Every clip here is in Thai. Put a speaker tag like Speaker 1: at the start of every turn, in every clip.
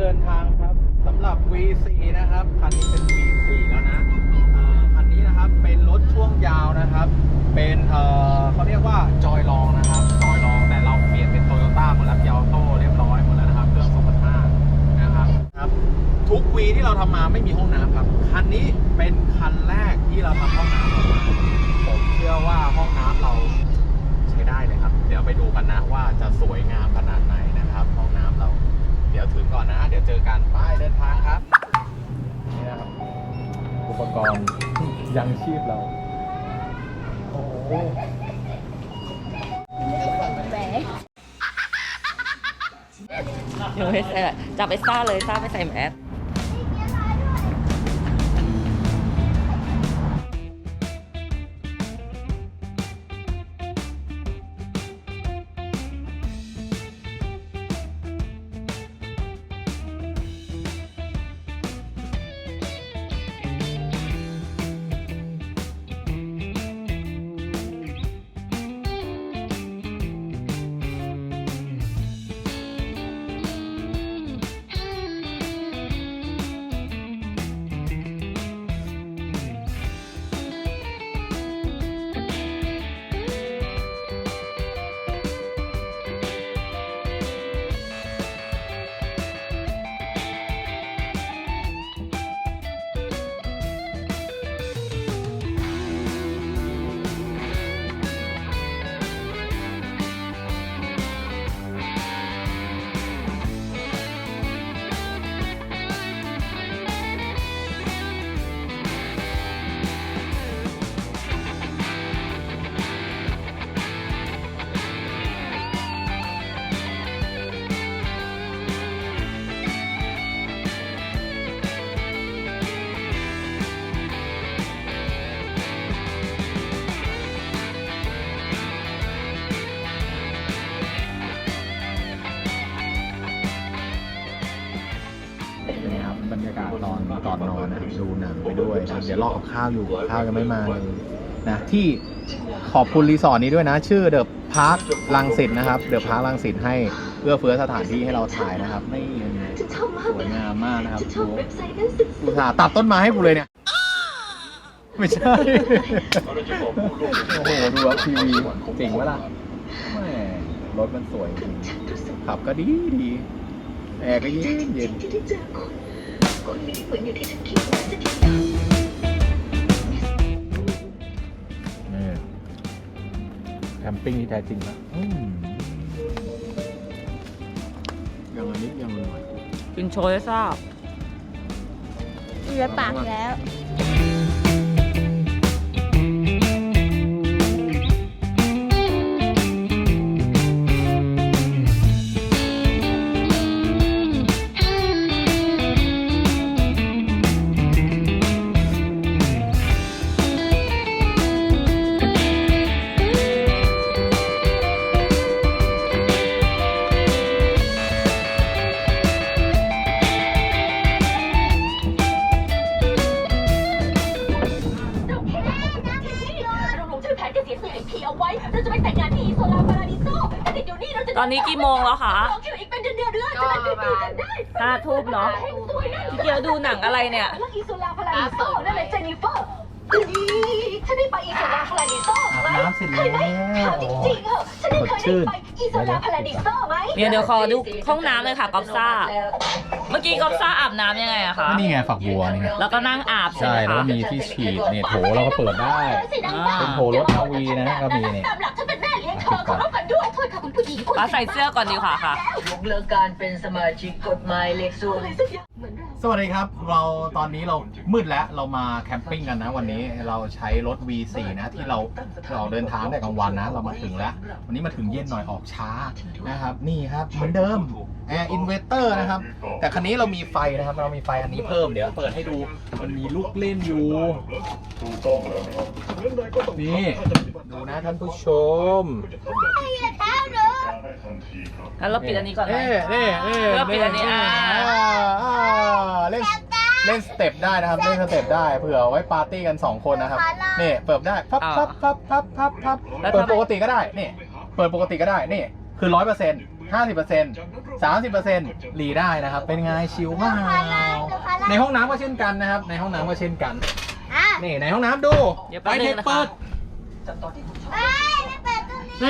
Speaker 1: เดินทางครับสำหรับ V4 นะครับ คันนี้เป็น V4 แล้วนะอันนี้นะครับเป็นรถช่วงยาวนะครับ เป็นเเขาเรียกว่าจอยลองนะครับจอยลองแต่เราเปลี่ยนเป็นโตโยต้าหมดแล้วยาวโต้เรียบร้อยหมดแล้วนะครับเครื่อง2005นะครับครับ ทุกวีที่เราทำมาไม่มีห้องน้ำครับ คันนี้เป็นคันแรกที่เราทำห้องน้ำออกมาผมเชื่อว่าห้องน้ำเราใช้ได้เลยครับ เดี๋ยวไปดูกันนะว่าจะสวยงามขนาดไหน กรณ์ยังชีพเรา โอ้โห
Speaker 2: เดี๋ยวไม่ใส่ละจับไปซ่าเลยซ่าไปใส่แมส
Speaker 1: ดูหนังไปด้วยนะเดี๋ยวรอกับข้าวอยู่ข้าวยังไม่มาเลยนะที่ขอบคุณรีสอร์ทนี้ด้วยนะ ชื่อเดอะพาร์คลังสิตนะครับเดอะพาร์คลังสิตให้เอื้อเฟื้อสถานที่ให้เราถ่ายนะครับนี่
Speaker 3: ฉันชอบมาก
Speaker 1: สวยงามมากนะครับ
Speaker 3: ฉันชอบ
Speaker 1: ดู
Speaker 3: เว็บไซต์นั้นสุด
Speaker 1: อุตส่าห์ตัดต้นไม้ให้กูเลยเนี่ยไม่ใช่โอ้โหดูแล้วทีวีเจ๋งวะล่ะแหม่รถมันสวยจริง
Speaker 3: ๆฉันรู้สึก
Speaker 1: ขับก็ดีดีแอร์ก็เย็นเย็น
Speaker 3: ที่ได้เจอคุณคนนี้เหมือนอย่างที่ฉันคิดไว้สักอย่าง
Speaker 1: นี่แคมปิ้งที่แท้จริงละอืมยังอันนี้ยังหน่อย
Speaker 2: กินโชยให้ทราบ
Speaker 4: เหลือปากแล้ว
Speaker 3: เโม
Speaker 2: งแล้วคะ
Speaker 3: รอคิวอีกเป็นเดือนเดือนๆเราจะไปดูกันได้
Speaker 2: ห้าทุ่มเนาะ
Speaker 3: สวยนะ
Speaker 2: พี่เกียวดูหนังอะไรเนี่ย
Speaker 3: แล้วอีโซลาพาราดิโซนั่นแหละเจนนิเฟอร์ฉันได้ไปอีโซลาพาราดิโซไหม
Speaker 1: อาบน้ำเสร็จ
Speaker 3: เคยไหม
Speaker 1: แล้ว
Speaker 3: ถามจริงๆเหรอฉันได้เคยได้ไปอีโซลาพาราดิโซไหม
Speaker 2: เดี๋ยวเดี๋ยวขอดูห้องน้ำเลยค่ะกอฟซ่า เมื่อกี้กอฟซ่าอาบน้ำยังไงอะคะ
Speaker 1: นี่ไงฝักบัวนี่ไง
Speaker 2: แล้วก็นั่งอาบใช่
Speaker 1: ใช่
Speaker 2: ไหม
Speaker 1: แล้ว
Speaker 2: คะ
Speaker 1: ก็มีที่ฉีดเนี่ยโถเราก็เปิดได้
Speaker 2: อ่า
Speaker 1: เป็นโถรถอาวีนะก็มีเนี่ย
Speaker 3: ตามหลักฉันเป็นแม่เลี้ยงเธอขอรับกัน ด้วยโทษค่ะคุณผู้หญิงคุณ
Speaker 2: ป้าใส่เสื้อก่อนดีกว่าค่ะ
Speaker 5: ยกเลิกการเป็นสมาชิกกฎหมายเลขศูนย์
Speaker 3: เหมือนเรา
Speaker 1: สวัสดีครับ เราตอนนี้เรามืดแล้วเรามาแคมปิ้งกันนะวันนี้เราใช้รถ V4 นะที่เราเราเดินทางแต่กลางวันนะ เรามาถึงแล้ว วันนี้มาถึงเย็นหน่อยออกช้านะครับ นี่ครับเหมือนเดิมแอร์อินเวเตอร์นะครับ แต่คันนี้เรามีไฟนะครับ เรามีไฟอันนี้เพิ่มเดี๋ยวเปิดให้ดูมันมีลูกเล่นอยู่นี่ดูนะท่านผู้ชม
Speaker 2: งั้นเราปิดอันนี้ก่อนไหม
Speaker 1: เน่เน่เน่
Speaker 2: เริ่มปิดอันนี้อ่า
Speaker 1: อ่าเล่น เล่นสเต็ปได้นะครับ เล่นสเต็ปได้ เผื่อไว้ปาร์ตี้กัน 2 คนนะครับ นี่เปิดได้ พับ
Speaker 2: อ่า
Speaker 1: พับพับพับพับพับ
Speaker 2: แล้ว
Speaker 1: เปิด
Speaker 2: ทำไม
Speaker 1: ปกติก็ได้ นี่ เปิดปกติก็ได้ นี่ คือร้อยเปอร์เซ็นต์50% 30%รีได้นะครับ เป็นไงชิลมาก ในห้องน้ำก็เช่นกันนะครับ ในห้องน้ำก็เช่นกัน
Speaker 4: อะ
Speaker 1: นี่ในห้องน้ำดู
Speaker 2: เดี๋ยว
Speaker 1: ไป
Speaker 2: แป๊บนึ
Speaker 1: เท
Speaker 2: ง
Speaker 1: ค
Speaker 2: นะคะ
Speaker 1: เปิด
Speaker 4: เอ้ยไม่เปิดตรงนี้
Speaker 1: นี่
Speaker 4: ทำไงนี่ยาเล่ น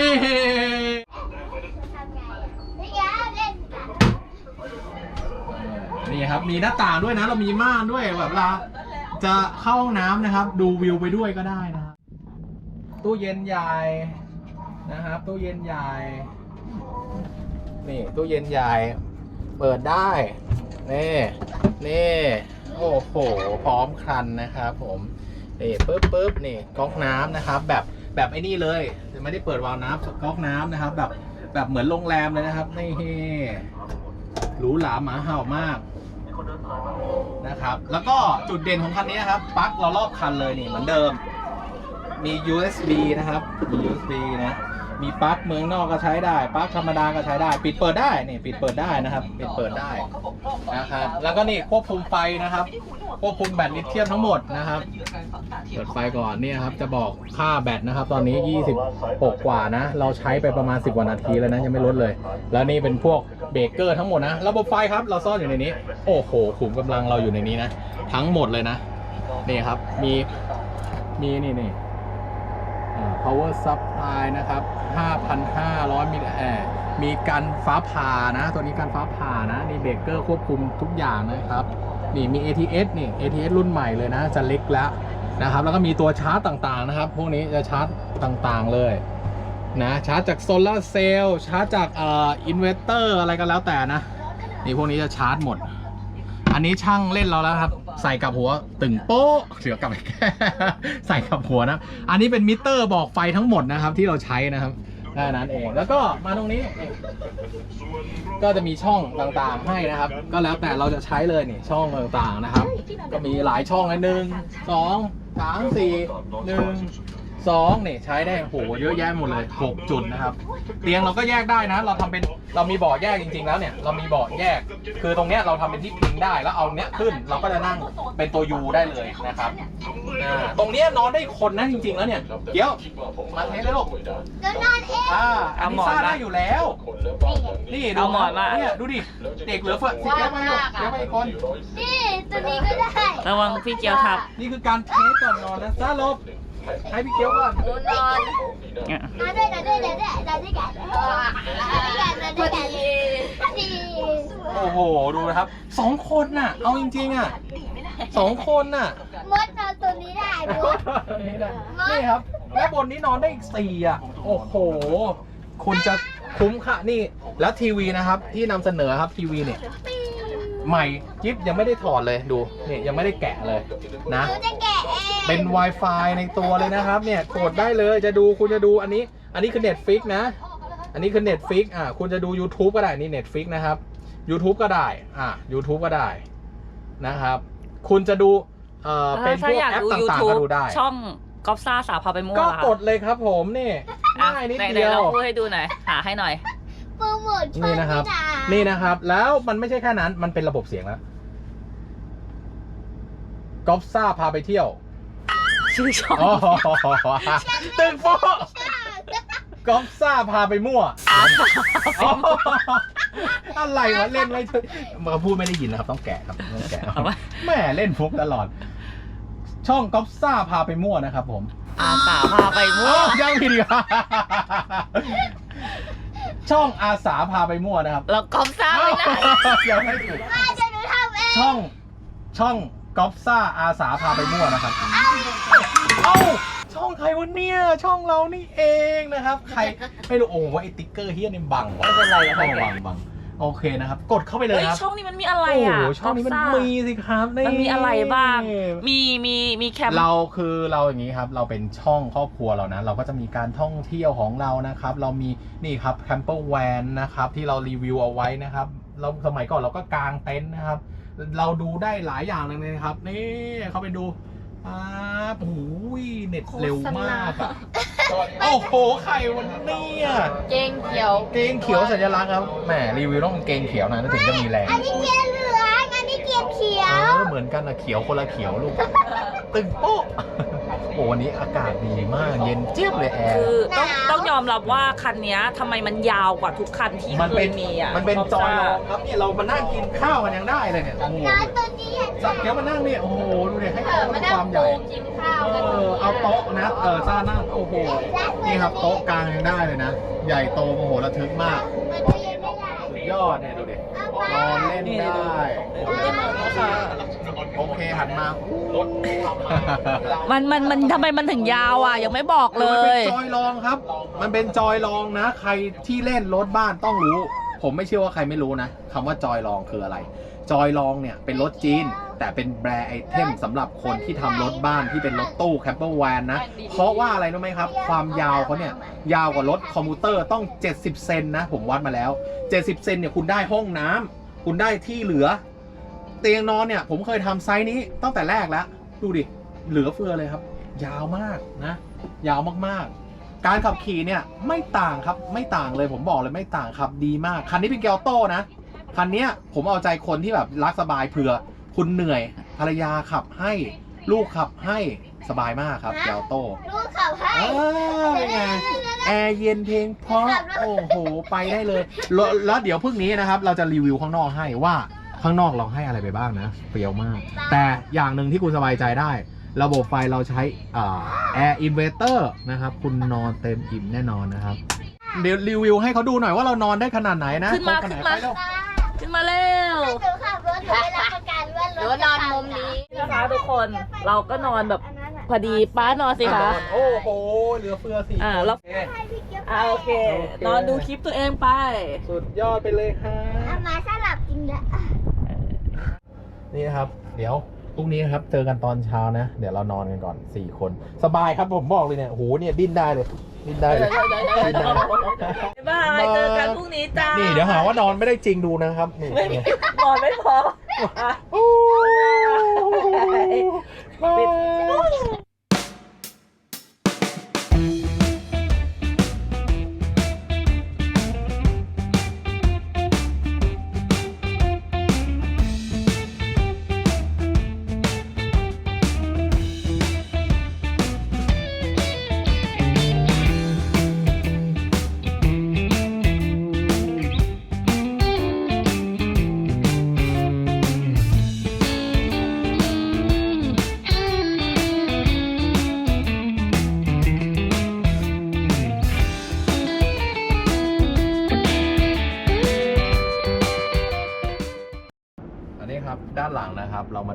Speaker 4: ี่
Speaker 1: ครับมีหน้าต่างด้วยนะ เรามีม่านด้วยแบบเวลาจะเข้าห้องน้ำนะครับ ดูวิวไปด้วยก็ได้นะครับตู้เย็นใหญ่นะครับตู้เย็นใหญ่นี่ตู้เย็นใหญ่ เปิดได้นี่นี่โอ้โห พร้อมครันนะครับ ผมนี่ปึ๊บปึ๊บนี่ก๊อกน้ำนะครับ แบบ แบบไอ้นี่เลยไม่ได้เปิดวาล์วน้ำก๊อกน้ำนะครับ แบบแบบเหมือนโรงแรมเลยนะครับนี่หรูหราหมาเห่ามากนะครับ แล้วก็จุดเด่นของคันนี้นะครับปลั๊กเรารอบคันเลยนี่เหมือนเดิม มี USB นะครับมี USB นะ มีปลั๊กเมืองนอกก็ใช้ได้ปลั๊กธรรมดาก็ใช้ได้ ปิดเปิดได้นี่ปิดเปิดได้นะครับ ปิดเปิดได้นะครับ แล้วก็นี่ควบคุมไฟนะครับ ควบคุมแบตลิเธียมทั้งหมดนะครับเปิดไฟก่อนเนี่ยครับ จะบอกค่าแบตนะครับ ตอนนี้ 26 กว่านะ เราใช้ไปประมาณ 10กว่านาทีแล้วนะยังไม่ลดเลย แล้วนี่เป็นพวกเบรกเกอร์ทั้งหมดนะ ระบบไฟครับเราซ่อนอยู่ในนี้ โอ้โหขุมกำลังเราอยู่ในนี้นะ ทั้งหมดเลยนะนี่ครับ มีมีนี่นี่ power supply นะครับ 5,500มิลลิแอร์มีกันฟ้าผ่านะ ตัวนี้กันฟ้าผ่านะ นี่เบรกเกอร์ควบคุมทุกอย่างนะครับ นี่มี ATS นี่ ATS รุ่นใหม่เลยนะ จะเล็กแล้วนะครับ แล้วก็มีตัวชาร์จต่างๆนะครับ พวกนี้จะชาร์จต่างๆเลยนะชาร์จจากโซลาร์เซลล์ชาร์จจากเอ่ออินเวอร์เตอร์อะไรก็แล้วแต่นะ นี่พวกนี้จะชาร์จหมด อันนี้ช่างเล่นเราแล้วครับ ใส่กับหัวตึงโป๊ะเสือกลับไปใส่กับหัวนะ อันนี้เป็นมิเตอร์บอกไฟทั้งหมดนะครับที่เราใช้นะครับแค่นั้นเองแล้วก็มาตรงนี้ก็จะมีช่องต่างๆให้นะครับ ก็แล้วแต่เราจะใช้เลยนี่ช่องต่างๆนะครับ ก็มีหลายช่องเลยหนึ่งสองสามสี่หนึ่ง สองเนี่ยใช้ได้โหเยอะแยะหมดเลยหกจุดนะครับ เตียงเราก็แยกได้นะ เราทำเป็นเรามีเบาะแยกจริง ๆ แล้วเนี่ยเรามีเบาะแยก คือตรงเนี้ยเราทำเป็นที่พิงได้แล้วเอาเนี้ยขึ้น เราก็จะนั่งเป็นตัวยูได้เลยนะครับ ตรงเนี้ยนอนได้คนนะจริง ๆ แล้วเนี่ยเดี๋ยว มาเทสเลยลูก
Speaker 4: เดี๋ยวนอนเอง
Speaker 1: อ่าอันนี้ซ่าได้อยู่แล้ว นี่ดู
Speaker 2: เอาหมอนมา
Speaker 1: เนี่ยดูดิ เด็กเหลือเฟือสิเกียวมาลูกเกียวมาอีกคน
Speaker 4: นี่ตัวนี้ก็ได้
Speaker 2: ระวังพี่เกียวทับ
Speaker 1: นี่คือการเทสก่อนนอนนะซ่าลบ ให้พี่เกียวก่อน
Speaker 4: นอนนอนด้วยนอนด้วยนอนด้วยนอนด้วยกันนอนด้วยกันนอนด้วยกันดี
Speaker 1: โอ้โห ดูนะครับ สองคนน่ะ เอาจริงๆอะสองคนน่ะ
Speaker 4: มด นอนตัวนี้ได้มด
Speaker 1: นี่นะนี่ครับ และบนนี้นอนได้อีกสี่อะ โอ้โห คุณจะคุ้มค่านี่ แล้วทีวีนะครับ ที่นำเสนอครับทีวีเนี่ย ใหม่กิฟยังไม่ได้ถอดเลยดูนี่ยังไม่ได้แกะเลยนะ
Speaker 4: หนูจะแกะเอง
Speaker 1: เป็น Wi-Fi ในตัวเลยนะครับ เนี่ยกดได้เลยจะดูคุณจะดูอันนี้ อันนี้คือ Netflix นะ อันนี้คือ Netflix อ่าคุณจะดู YouTube ก็ได้นี่ Netflix นะครับ YouTube ก็ได้อ่า YouTube ก็ได้นะครับ คุณจะดู เอ่อเป็นพ
Speaker 2: ถ้าว
Speaker 1: ก
Speaker 2: อยาก
Speaker 1: แอป
Speaker 2: ดู
Speaker 1: ต่างๆ
Speaker 2: YouTube
Speaker 1: ก็ดูได้
Speaker 2: ช่องก๊อฟซ่าสาวพาไปมั่ว
Speaker 1: ก็
Speaker 2: ค่ะ
Speaker 1: กดเลยครับผมนี่
Speaker 2: อะ
Speaker 1: ง่ายนิด
Speaker 2: ไหน
Speaker 1: เดียว
Speaker 2: ๆเราพูดให้ดูหน่อยหาให้หน่อย
Speaker 4: โปรโมทช่อง
Speaker 1: นี่นะครับ
Speaker 4: ไม่ได้
Speaker 1: นี่นะครับ แล้วมันไม่ใช่แค่นั้นมันเป็นระบบเสียงแล้วกอฟซ่าพาไปเที่ยว
Speaker 2: ชื่อช่อง
Speaker 1: โอ้โหตึงโป๊ะกอฟซ่าพาไปมั่วอ๋ออะไรวะเล่นไม่ถูกมาพูดไม่ได้ยินนะครับ ต้องแกะครับต้องแกะ
Speaker 2: เอาไว้
Speaker 1: แม่เล่นฟุกตลอด ช่องกอฟซ่าพาไปมั่วนะครับผม
Speaker 2: อาสาพาไปมั่ว
Speaker 1: อ้าวยังผิดอีกเหรอช่องอาสาพาไปมั่วนะครับ
Speaker 2: แล้วก๊อฟซ่าไม่ได้
Speaker 1: ยังไม่ถูก
Speaker 4: อะเดี๋ยวหนูทำเอง
Speaker 1: ช่องช่องกอฟซ่าอาสาพาไปมั่วนะครับเอ้าช่องใครวะเนี่ยช่องเรานี่เองนะครับ ใครไม่รู้โอ้โหไอติ๊กเกอร์เฮียนี่บังวะ
Speaker 2: ไม่เป็นไรอะ
Speaker 1: บังบังบัง โอเคนะครับ กดเข้าไปเลย
Speaker 2: เฮ้ย
Speaker 1: ครับ
Speaker 2: ช่องนี้มันมีอะไร
Speaker 1: โอ้โห
Speaker 2: อะ
Speaker 1: ช่องนี้มัน
Speaker 2: ก๊ฟซ่า
Speaker 1: มีสิครับนี่
Speaker 2: มันมีอะไรบ้าง มีมีมีแคมป์
Speaker 1: เราคือเราอย่างนี้ครับ เราเป็นช่องครอบครัวเรานะ เราก็จะมีการท่องเที่ยวของเรานะครับ เรามีนี่ครับแคมเปอร์แวนนะครับที่เรารีวิวเอาไว้นะครับ เราสมัยก่อนเราก็กางเต็นท์นะครับ เราดูได้หลายอย่างเลยนะครับ นี่เข้าไปดูอ่าโอ้โหเน็ตเร็วมากอะ โอ้โหใครวันนี้อะ
Speaker 2: เกงเขียว
Speaker 1: เกงเขียวสัญลักษณ์ครับแหมรีวิวต้องเกงเขียวนะถึงจะมีแรง
Speaker 4: อันนี้เกียร์เหลือง อันนี้เกียร์เขีย
Speaker 1: เอ
Speaker 4: ว
Speaker 1: อเหมือนกันนะเขียวคนละเขียวลูก ตึงโป๊ะโอ้ วันนี้อากาศดีมาก เย็นเจี๊ยบเลยแอร์
Speaker 2: คือต้องต้องยอมรับว่าคันเนี้ยทำไมมันยาวกว่าทุกคันที่
Speaker 1: มัน
Speaker 2: เค
Speaker 1: เป็
Speaker 2: ย
Speaker 1: น
Speaker 2: มีอะ
Speaker 1: มันเป็น
Speaker 2: ก๊ฟ
Speaker 1: จอย
Speaker 2: ซ่า
Speaker 1: ลองครับนี่เรามานั่งกินข้าวกันยังได้เลยเนี่ยโอ้โห
Speaker 4: น้อยตัวนี้อะ
Speaker 1: สักเดี๋ยวมานั่งเนี่ยโอ้โหดูดิให้
Speaker 4: เอ
Speaker 1: โต๊ะ
Speaker 4: อ
Speaker 1: มั
Speaker 4: มานนั่
Speaker 1: ค
Speaker 4: ง
Speaker 1: วามให
Speaker 4: ปู
Speaker 1: ญ่
Speaker 4: กินข้าว
Speaker 1: เอ
Speaker 4: กัน
Speaker 1: อเอาโต๊ะนะเออซ่านั่งโอ้โหนี่ครับโต๊ะกลางยังได้เลยนะ ใหญ่โตโมโหระทึกมาก
Speaker 4: มันก็ยังไม่ได้
Speaker 1: สุดยอดเนี่ยดูดินอนเล่นได้
Speaker 2: ได้มาแล้วค่ะ
Speaker 1: โอเคหันมา
Speaker 2: มันมันมันทำไมมันถึงยาวอะ ยังไม่บอกเล
Speaker 1: มันเป็น
Speaker 2: ย
Speaker 1: จอยลองครับ มันเป็นจอยลองนะ ใครที่เล่นรถบ้านต้องรู้ ผมไม่เชื่อว่าใครไม่รู้นะคำว่าจอยลองคืออะไร จอยลองเนี่ยเป็นรถจีน แต่เป็นแบรนด์ไอเทมสำหรับคนที่ทำรถบ้านที่เป็นรถตู้แคมเปอร์แวนนะ เพราะว่าอะไรรู้ไหมครับ ความยาวเขาเนี่ยยาวกว่ารถคอมพิวเตอร์ต้อง 70 เซนนะ ผมวัดมาแล้ว 70 เซนเนี่ยคุณได้ห้องน้ำคุณได้ที่เหลือ เตียงนอนเนี่ย ผมเคยทำไซส์นี้ตั้งแต่แรกแล้ว ดูดิ เหลือเฟือเลยครับ ยาวมากนะ ยาวมากๆ การขับขี่เนี่ยไม่ต่างครับไม่ต่างเลยผมบอกเลยไม่ต่างขับดีมาก คันนี้เป็นเกียวโต้นะ คันเนี้ยผมเอาใจคนที่แบบรักสบายเผื่อคุณเหนื่อยภรรยาขับให้ลูกขับให้สบายมากครับเกียวโต้
Speaker 4: ลูกขับให้
Speaker 1: เออเป็นไงแอร์เย็นเพลงเพราะโอ้โหไปได้เลยแล้วแล้วเดี๋ยวพรุ่งนี้นะครับ เราจะรีวิวข้างนอกให้ว่า ข้างนอกเราให้อะไรไปบ้างนะเปรียวมาก แต่อย่างหนึ่งที่คุณสบายใจได้ ระบบไฟเราใช้แอร์อินเวเตอร์นะครับ คุณนอนเต็มอิ่มแน่นอนนะครับ เดี๋ยวรีวิวให้เขาดูหน่อยว่าเรานอนได้ขนาดไหนนะ
Speaker 2: ขึ้นมา
Speaker 1: ขน
Speaker 2: ขึ้น
Speaker 1: ไห
Speaker 2: มา
Speaker 1: ไปเร็ว
Speaker 2: ขึ้นมาเร็ว
Speaker 4: ถ้าหนูขับรถหนูไม่รับประกันว่ารถ
Speaker 3: หนูนอนมุมนี้
Speaker 2: นะคะทุกคนเราก็นอนแบบ
Speaker 4: อันนั้นอะ
Speaker 2: พอดีป้านอนสิคะ
Speaker 1: นอนโอ้โหเหลือเฟือสี่
Speaker 2: อ่าแล้ว
Speaker 1: โอเค
Speaker 4: ให้พี่เกี๊ยว
Speaker 2: อ่าโอเค นอนดูคลิปตัวเองไป
Speaker 1: สุดยอดไปเลยฮะ
Speaker 4: เอามาสลับจริงละ
Speaker 1: นี่นะครับ เดี๋ยวพรุ่งนี้นะครับ เจอกันตอนเช้านะ เดี๋ยวเรานอนกันก่อน4คน สบายครับผมบอกเลยเนี่ยโหเนี่ยดิ้นได้เลย ดิ้นได้เลย
Speaker 2: บ๊ายบายเจอกันพรุ่งนี้จ้า
Speaker 1: นี่
Speaker 2: นี่
Speaker 1: เดี๋ยวหาว่านอนไม่ได้จริงดูนะครับนี่
Speaker 2: ไม่
Speaker 1: นี่
Speaker 2: นอนไม่พออะ
Speaker 1: โอ้ย
Speaker 2: ปิด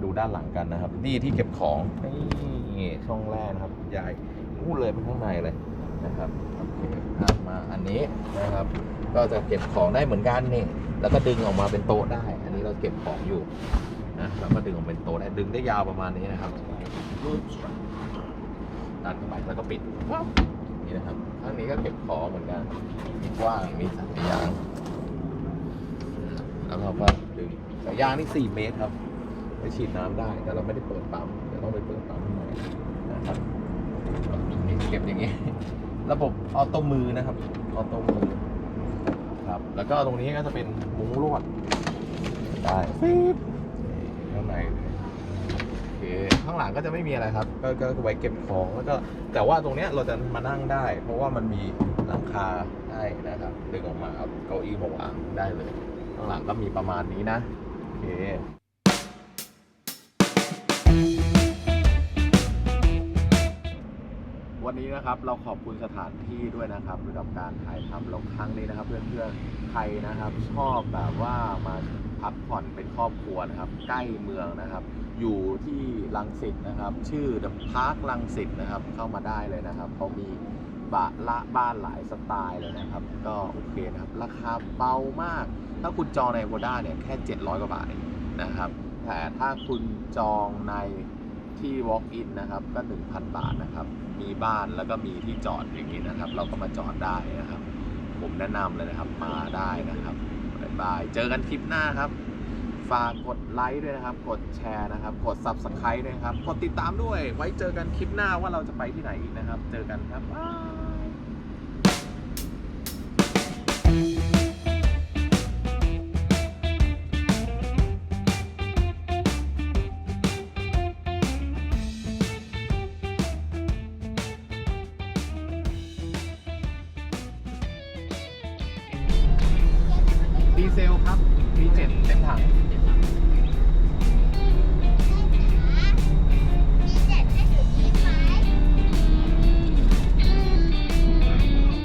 Speaker 1: ดูด้านหลังกันนะครับ นี่ที่เก็บของนี่ช่องแรกนะครับใหญ่นู่นเลยไปข้างในเลยนะครับโอเคมาอันนี้นะครับ ก็จะเก็บของได้เหมือนกันนี่ แล้วก็ดึงออกมาเป็นโต๊ะได้ อันนี้เราเก็บของอยู่นะแล้วก็ดึงออกมาเป็นโต๊ะได้ดึงได้ยาวประมาณนี้นะครับดันเข้าไปแล้วก็ปิดนี่นะครับข้างนี้ก็เก็บของเหมือนกันมีกว้างมีสายยางแล้วเราก็ดึงสายยางนี่4เมตรครับ ไปฉีดน้ำได้ แต่เราไม่ได้เปิดปั๊มเดี๋ยวต้องไปเปิดปั๊มข้างในนะครับเก็บอย่างนี้ ระบบออโต้มือนะครับออโต้มือครับ แล้วก็ตรงนี้ก็จะเป็นมุ้งลวดได้ฟีบข้างในโอเคข้างหลังก็จะไม่มีอะไรครับ ก็ก็ไว้เก็บของแล้วก็แต่ว่าตรงเนี้ยเราจะมานั่งได้ เพราะว่ามันมีหลังคาให้นะครับดึงออกมาเอาเก้าอี้มาวางได้เลย ข้างหลังก็มีประมาณนี้นะโอเค วันนี้นะครับเราขอบคุณสถานที่ด้วยนะครับสำหรับการถ่ายทำลงครั้งนี้นะครับเพื่อนๆใครนะครับ ชอบแบบว่ามาพักผ่อนเป็นครอบครัวนะครับ ใกล้เมืองนะครับ อยู่ที่ลังสิตนะครับ ชื่อ The Park ลังสิตนะครับ เข้ามาได้เลยนะครับเขามีบะละบ้านหลายสไตล์เลยนะครับ ก็โอเคนะครับ ราคาเบามาก ถ้าคุณจองในโ o ด้าเนี่ยแค่ 700 กว่าบาทเองนะครับแต่ถ้าคุณจองใน ที่ Walk in นะครับก็ 1,000 บาทนะครับ มีบ้านแล้วก็มีที่จอดอย่างนี้นะครับ เราก็มาจอดได้นะครับ ผมแนะนำเลยนะครับมาได้นะครับบ๊ายบายเจอกันคลิปหน้าครับ ฝากกดไลค์ด้วยนะครับ กดแชร์นะครับ กด Subscribe ด้วยนะครับ กดติดตามด้วย ไว้เจอกันคลิปหน้าว่าเราจะไปที่ไหนอีกนะครับ เจอกันครับ